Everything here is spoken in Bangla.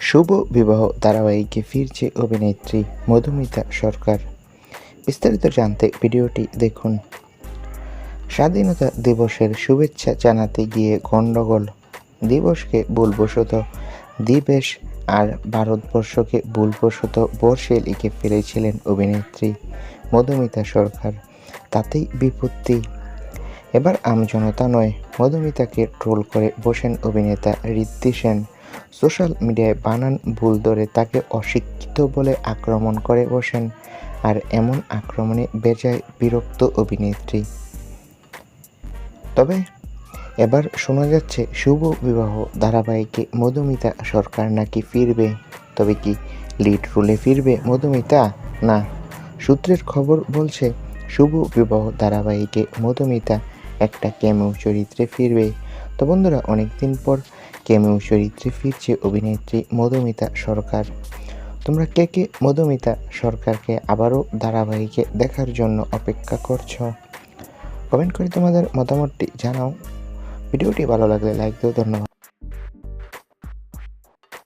শুভ বিবাহ ধারাবাহিকে ফিরছে অভিনেত্রী মধুমিতা সরকার। বিস্তারিত জানতে ভিডিওটি দেখুন। স্বাধীনতা দিবসের শুভেচ্ছা জানাতে গিয়ে গণ্ডগোল দিবসকে ভুলবশত দিবেশ আর ভারতবর্ষকে ভুলবশত বর্ষে লিখে ফেলেছিলেন অভিনেত্রী মধুমিতা সরকার। তাতেই বিপত্তি। এবার আমজনতা নয়, মধুমিতাকে ট্রোল করে বসেন অভিনেতা ঋদ্ধি সেন। সোশ্যাল মিডিয়ায় বানান ভুল ধরে তাকে অশিক্ষিত বলে আক্রমণ করে বসেন আর এমন আক্রমণে বেজায় বিরক্ত অভিনেত্রী। তবে এবার শোনা যাচ্ছে শুভ বিবাহ ধারাবাহিকে মধুমিতা সরকার নাকি ফিরবে। তবে কি লিড রোলে ফিরবে মধুমিতা? না। সূত্রের খবর বলছে, শুভ বিবাহ ধারাবাহিকে মধুমিতা একটা ক্যামেও চরিত্রে ফিরবে। তো বন্ধুরা, অনেকদিন পর কেমেও চরিত্রে ফিরছে অভিনেত্রী মধুমিতা সরকার। তোমরা কে কে মধুমিতা সরকারকে আবারও ধারাবাহিকে দেখার জন্য অপেক্ষা করছ? কমেন্ট করে তোমাদের মতামতটি জানাও। ভিডিওটি ভালো লাগলে লাইক দিও, ধন্যবাদ।